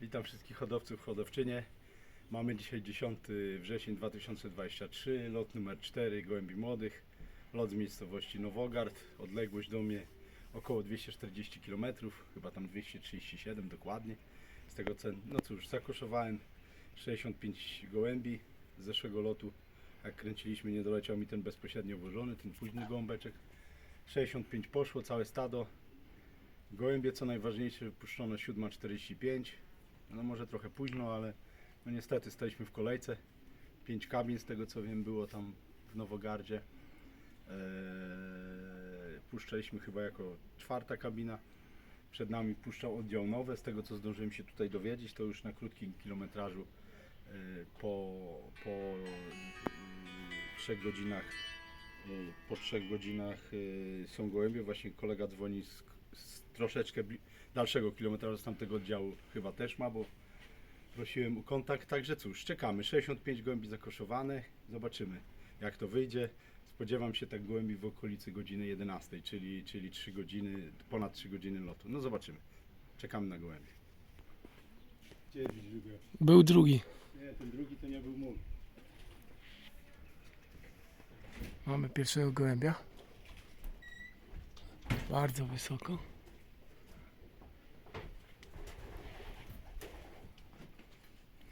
Witam wszystkich hodowców hodowczynie. Mamy dzisiaj 10 wrzesień 2023, lot numer 4 Gołębi Młodych. Lot z miejscowości Nowogard, odległość do mnie około 240 km, chyba tam 237 dokładnie. Z tego co, no cóż, zakoszowałem 65 gołębi z zeszłego lotu. Jak kręciliśmy, nie doleciał mi ten bezpośrednio włożony, ten późny gołąbeczek. 65 poszło, całe stado. Gołębie, co najważniejsze, wypuszczono 7.45. No może trochę późno, ale no niestety staliśmy w kolejce. Pięć kabin z tego co wiem było tam w Nowogardzie. Eee, puszczaliśmy chyba jako czwarta kabina. Przed nami puszczał oddział nowe, z tego co zdążyłem się tutaj dowiedzieć, to już na krótkim kilometrażu e, po, po mm, trzech godzinach e, po trzech godzinach e, są gołębie. Właśnie kolega dzwoni z, z troszeczkę bli- dalszego kilometrażu z tamtego oddziału chyba też ma, bo prosiłem o kontakt. Także cóż, czekamy. 65 gołębi zakoszowane. Zobaczymy jak to wyjdzie. Spodziewam się tak gołębi w okolicy godziny 11, czyli, czyli 3 godziny, ponad 3 godziny lotu. No zobaczymy. Czekamy na gołębie. Gdzie jest drugi? Był drugi. Nie, ten drugi to nie był mój. Mamy pierwszego gołębia. Bardzo wysoko.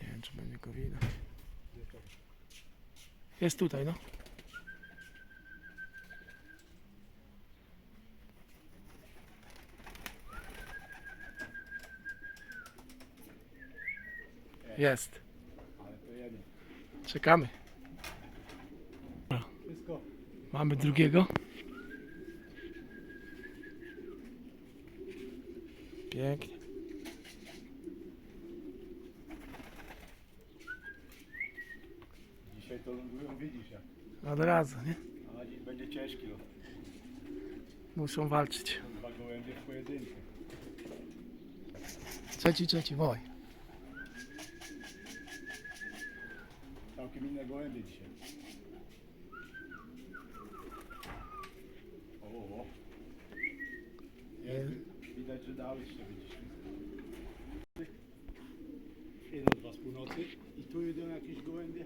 Nie wiem, czy będzie go widać. Jest tutaj, no. Jest. Czekamy. Mamy drugiego. Pięknie. Dzisiaj to lądują, widzisz jak. Od razu, nie? A dziś będzie ciężki lot. Muszą walczyć. Dwa gołębie w pojedynkę. Trzeci, trzeci, wołaj. Całkiem inne gołębie dzisiaj. O, o, o. Jest, widać, że dałeś się widzisz. Idą dwa z północy i tu idą jakieś gołębie.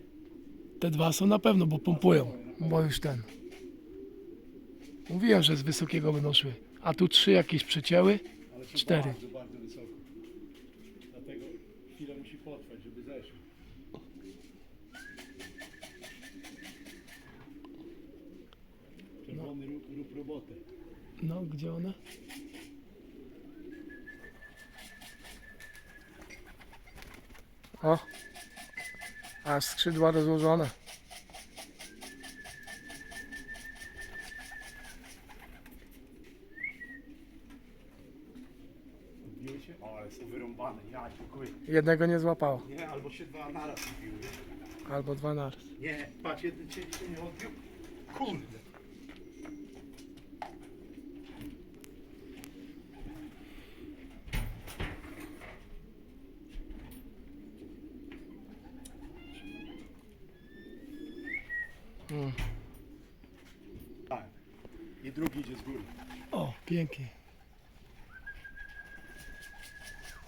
Te dwa są na pewno, bo pompują. Bo już ten. Mówiłem, że z wysokiego będą szły. A tu trzy jakieś przecięły. Ale są Cztery. bardzo, bardzo wysoko. Dlatego chwilę musi potrwać, żeby zeszły. Czerwony rób, rób robotę. No, gdzie one? O! A skrzydła rozłożone. Odbiły się? O, są wyrąbane. Ja dziękuję. Jednego nie złapało. Nie, albo się dwa naraz odbiły. Albo dwa naraz. Nie, patrz, jeden się się nie odbił. Kurde. Mm. Tak. I drugi idzie z góry. O, pięknie.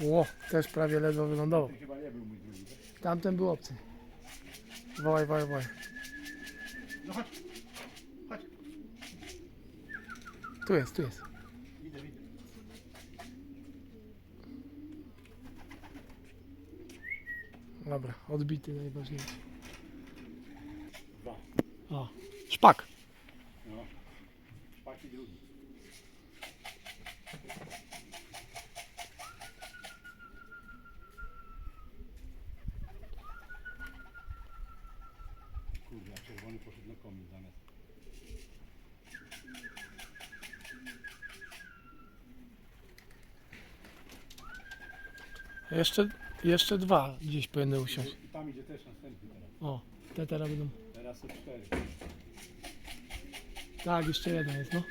Ło, też prawie ledwo wylądował. Tamten był obcy. Wołaj, wołaj, wołaj. No chodź. Chodź. Tu jest, tu jest. Idę, idę. Dobra, odbity najważniejszy. Dwa. O, szpak. No. Szpaki drugi. Kurde, a czerwony poszedł na komin zamiast. Jeszcze, jeszcze dwa gdzieś powinny usiąść. I tam idzie też następny teraz. O, te teraz będą. Teraz są cztery. Tak, jeszcze jeden jest, no.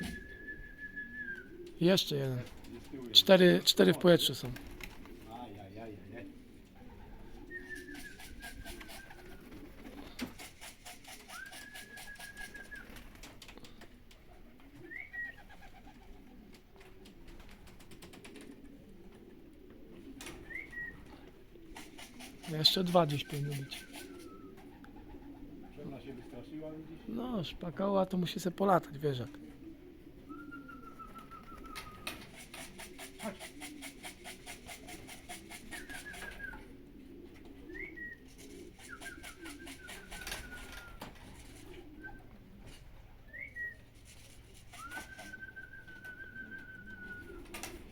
Jeszcze jeden. Jest jeden. Cztery, cztery w powietrzu są. Jeszcze dwa gdzieś powinno być. Żona się wystraszyła, widzisz? No, szpakała to musi sobie polatać, wiesz jak.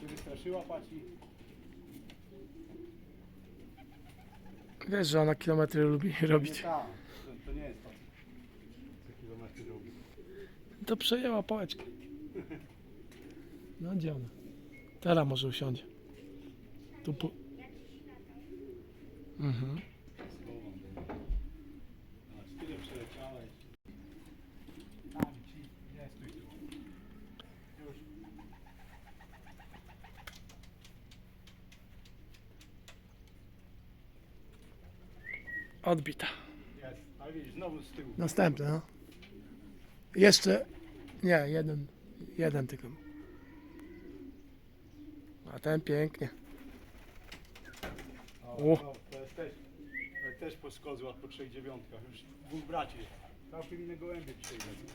Się wystraszyła, paci. Wiesz, że ona kilometry lubi robić. ta, to, to nie jest to. Co kilometry robi. To przejęła pałeczkę. No gdzie ona? Teraz może usiądzie. Tu po... Mhm. Schowam. A, tyle przeleciałeś. Tam ci, nie stój tu. Już. Odbita. Jest. Ale widzisz, znowu z tyłu. Następne, no. Jeszcze... Nie, jeden. Jeden tylko. A ten pięknie. O, no, to jest też, to jest też po skozłach, po trzech dziewiątkach. Już dwóch braci. Całkiem inne gołębie dzisiaj lecą.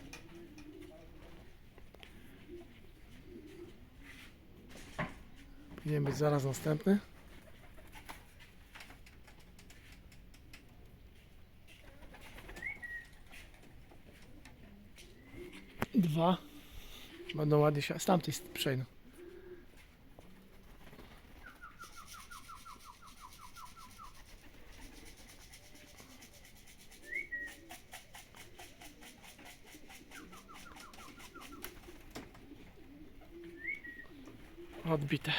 Powinien być zaraz następny. Dwa. Będą ładnie się. Z tamtej przejdą. Odbite.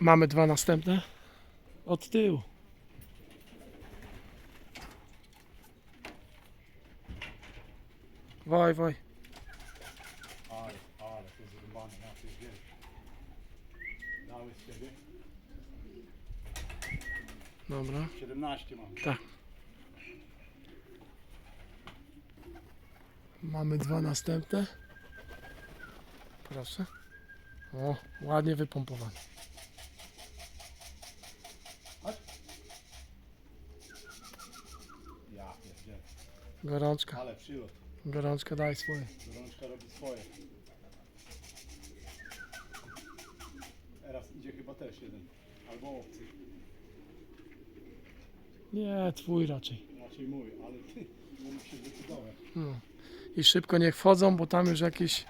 Mamy dwa następne. Od tyłu. Woj, woj. Ale, ale to zrąbane, na tych wiesz. Dały z siebie. Dobra. 17 mam. Mamy dwa następne. Proszę. O, ładnie wypompowane. Ja. Gorączka. Ale przylot. Gorączka daj swoje. Gorączka robi swoje. Teraz idzie chyba też jeden. Albo obcy. Nie, twój raczej. Raczej mój, ale ty nie mógł się zdecydować. No. I szybko niech wchodzą, bo tam już jakieś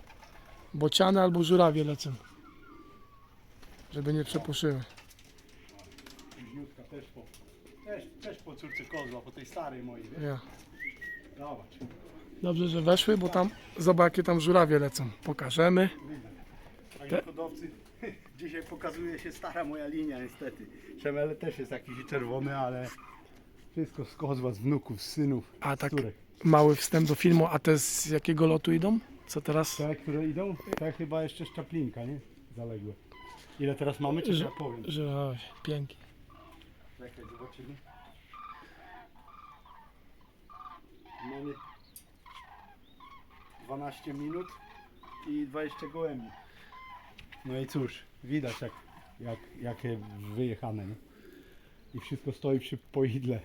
bociany albo żurawie lecą. Żeby nie przepuszyły. Późniutka też po, też, też po córce kozła, po tej starej mojej, wiesz? Ja. Zobacz. Dobrze, że weszły, bo tam zobacz jakie tam żurawie lecą. Pokażemy. Także hodowcy, dzisiaj pokazuje się stara moja linia niestety. Szemele też jest jakiś czerwony, ale wszystko z kozła, z wnuków, z synów, A tak córek. mały wstęp do filmu, a te z jakiego lotu idą? Co teraz? Te, które idą, to chyba jeszcze szczaplinka, nie? Zaległe. Ile teraz mamy, czy Że- ja powiem? Żurawie, pięknie. Czekaj, zobaczymy. Mamy 12 minut i 20 gołębi. No i cóż, widać jak, jak, jakie wyjechane, nie? I wszystko stoi przy poidle.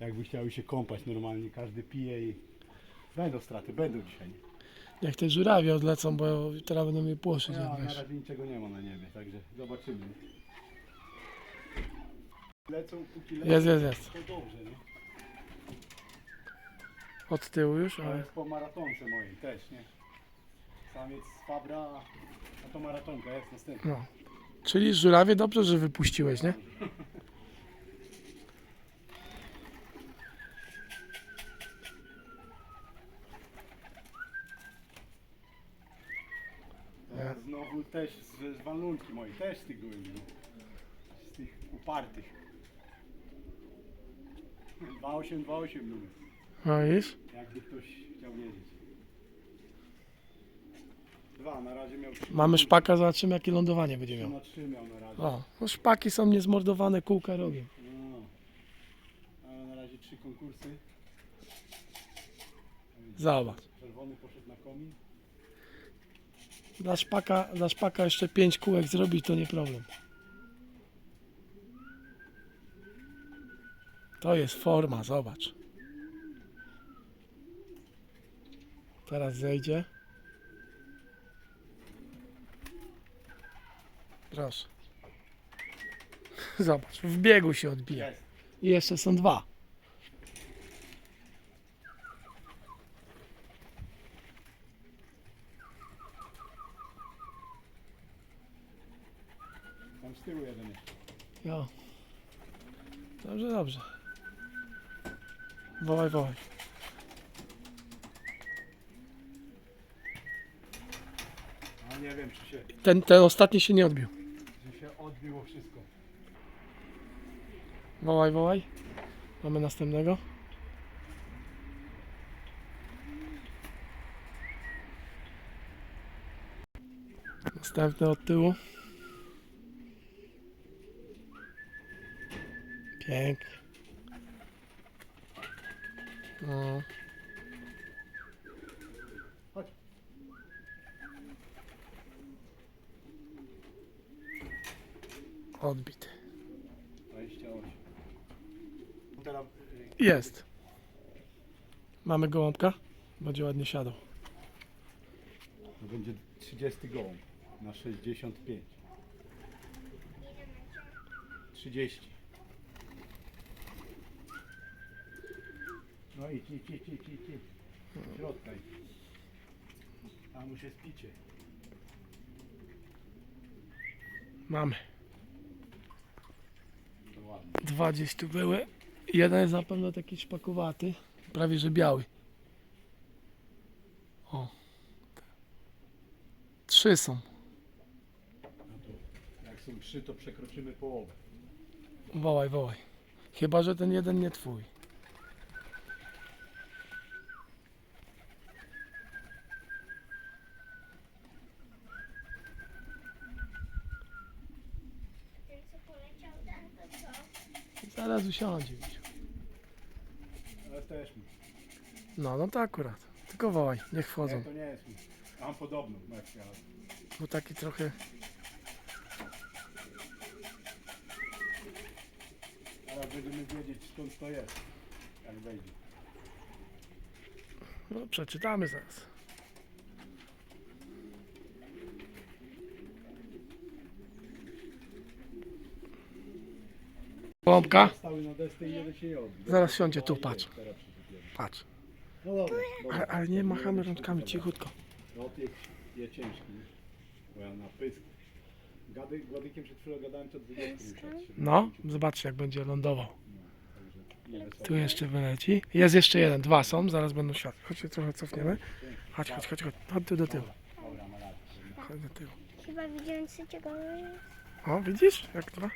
Jakby chciały się kąpać normalnie, każdy pije i będą straty, będą dzisiaj. Jak te żurawie odlecą, bo teraz będą mnie płoszyć, No, jak na wiesz. razie niczego nie ma na niebie, także zobaczymy. Lecą, póki lecą, Jest, jest, jest. to dobrze, nie? Od tyłu już, To ale jest po maratonce mojej też, nie? Samiec z Fabra, a to maratonka jest następna. no. Czyli żurawie dobrze, że wypuściłeś, nie? Znowu też z, z walnunki mojej, też z tych gołębi. Z tych upartych. 2,8, 2,8 numer, No widzisz? jakby ktoś chciał wiedzieć. Dwa, na razie miał trzy. Mamy szpaka, zobaczymy jakie lądowanie będzie miał. na trzy miał na razie. O, no szpaki są niezmordowane, kółka robią. No. Ale na razie trzy konkursy. Zobacz. Czerwony poszedł na komin. Dla szpaka, dla szpaka jeszcze pięć kółek zrobić to nie problem. To jest forma, zobacz. Teraz zejdzie. Proszę. Zobacz, w biegu się odbija. I jeszcze są dwa. Tam z tyłu jeden jeszcze. Jo. Dobrze, dobrze. Wołaj, wołaj. A nie wiem, czy się, Ten, ten ostatni się nie odbił. czy się odbiło wszystko. Wołaj, wołaj. Mamy następnego. Następny od tyłu. Pięknie. No. Odbity. 28. Teraz y, Jest. Mamy gołąbka. Będzie ładnie siadał. to będzie 30 gołąb na 65. 30. No idź, idź, idź, idź, idź. idź. Środka idź. Tam mu się spicie. Mamy. To ładnie. Dwa gdzieś tu były. Jeden jest na pewno taki szpakowaty. Prawie że biały. O. Trzy są. No to jak są trzy, to przekroczymy połowę. Wołaj, wołaj. Chyba, że ten jeden nie twój. Ten co poleciał ten to usiądzie. Misiu. Ale też mi. No, no to akurat. Tylko wołaj, niech Nie, wchodzą. to nie jest mi. Mam podobną wersję, ale Bo taki trochę... teraz będziemy wiedzieć skąd to jest. Jak wejdzie. No, przeczytamy zaraz. Pompka? Stały na desce i jeden się nie odbił. Zaraz siądzie tu, patrz. Patrz. No. Ale, ale nie machamy rączkami, cichutko. No ty je ciężki, nie? Bo ja na pysk. Gady, Gładykiem przed chwilą gadałem, to 20 Pyskiem? już. No, zobaczcie jak będzie lądował. Wysoko. Tu jeszcze wyleci. Jest jeszcze jeden, dwa są, zaraz będą światło. Chodźcie trochę cofniemy. Chodź, chodź, chodź, chodź. Chodź tu do tyłu. Chodź do tyłu. Chyba widziałem trzeciego. O, widzisz? Jak dwa?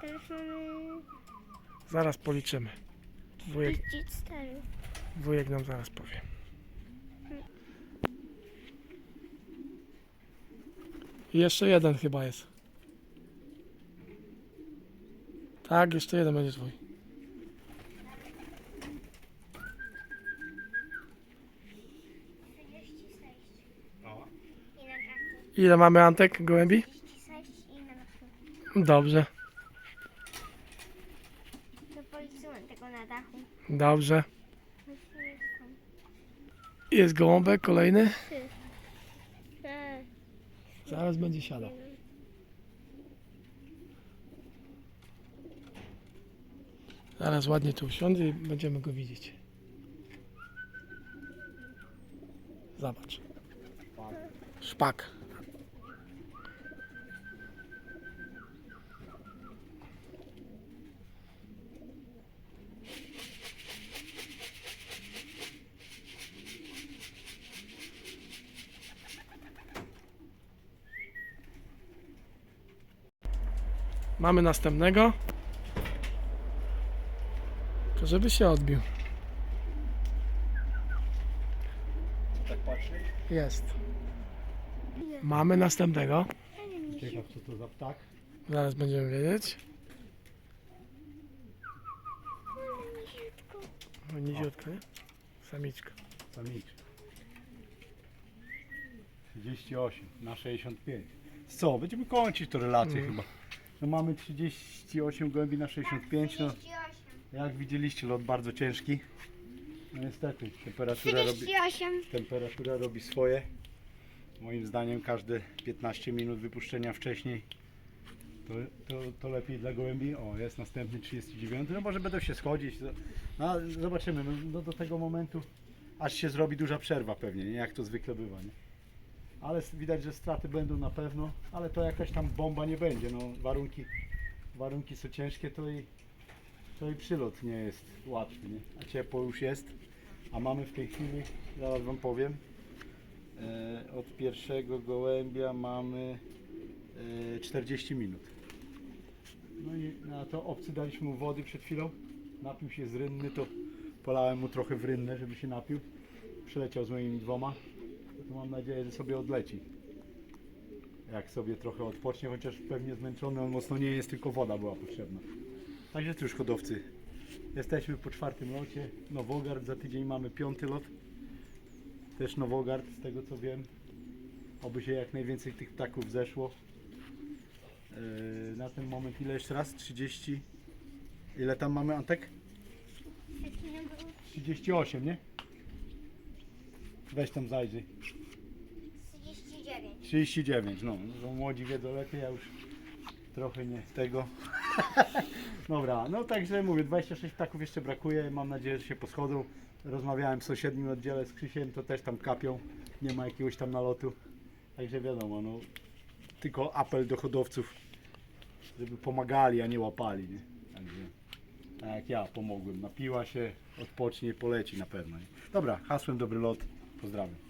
Teraz mamy Zaraz policzymy. Wujek, wujek nam zaraz powie. I jeszcze jeden chyba jest. Tak, jeszcze jeden będzie twój. 36 i na dachu. Ile mamy antek gołębi? 36 i na. Dobrze, To policzyłem tego na dachu. dobrze. Jest gołąbek kolejny. Zaraz będzie siadał. Zaraz ładnie tu usiądzie i będziemy go widzieć. Zobacz. Szpak. Mamy następnego. To żeby się odbił. Tak patrzeć? Jest. Mamy następnego. Ciekaw co to za ptak. Zaraz będziemy wiedzieć. No niziutka, nie? Samiczka. Samiczka. 38 na 65. Co, będziemy kończyć to relację Mm. chyba. No mamy 38 gołębi na 65. No, 38. jak widzieliście, lot bardzo ciężki. No niestety, temperatura robi, 38. temperatura robi swoje. Moim zdaniem każde 15 minut wypuszczenia wcześniej to, to, to lepiej dla gołębi. O, jest następny 39. No może będą się schodzić. No, ale zobaczymy. No, do, do tego momentu aż się zrobi duża przerwa pewnie, nie? jak to zwykle bywa. Nie? Ale widać, że straty będą na pewno, ale to jakaś tam bomba nie będzie. No, warunki, warunki są ciężkie, to i, to i przylot nie jest łatwy. Nie? A ciepło już jest. A mamy w tej chwili, zaraz Wam powiem, e, od pierwszego gołębia mamy e, 40 minut. No i na to obcy daliśmy mu wody przed chwilą. Napił się z rynny, to polałem mu trochę w rynnę, żeby się napił. Przyleciał z moimi dwoma. To mam nadzieję, że sobie odleci. Jak sobie trochę odpocznie, chociaż pewnie zmęczony on mocno nie jest, tylko woda była potrzebna. Także już hodowcy. Jesteśmy po czwartym locie. Nowogard, za tydzień mamy piąty lot. Też Nowogard, z tego co wiem. Oby się jak najwięcej tych ptaków zeszło. Yy, na ten moment ile jeszcze raz? 30. Ile tam mamy Antek? 38, nie? Weź tam zajrzyj. 39. 39, no. no młodzi wiedzą lepiej, ja już trochę nie tego. Dobra, no także mówię, 26 ptaków jeszcze brakuje, mam nadzieję, że się poschodzą. Rozmawiałem w sąsiednim oddziale z Krzysiem, to też tam kapią, nie ma jakiegoś tam nalotu. Także wiadomo, no, tylko apel do hodowców, żeby pomagali, a nie łapali, nie? Także, tak jak ja pomogłem, napiła się, odpocznie, poleci na pewno. Nie? Dobra, hasłem dobry lot, pozdrawiam.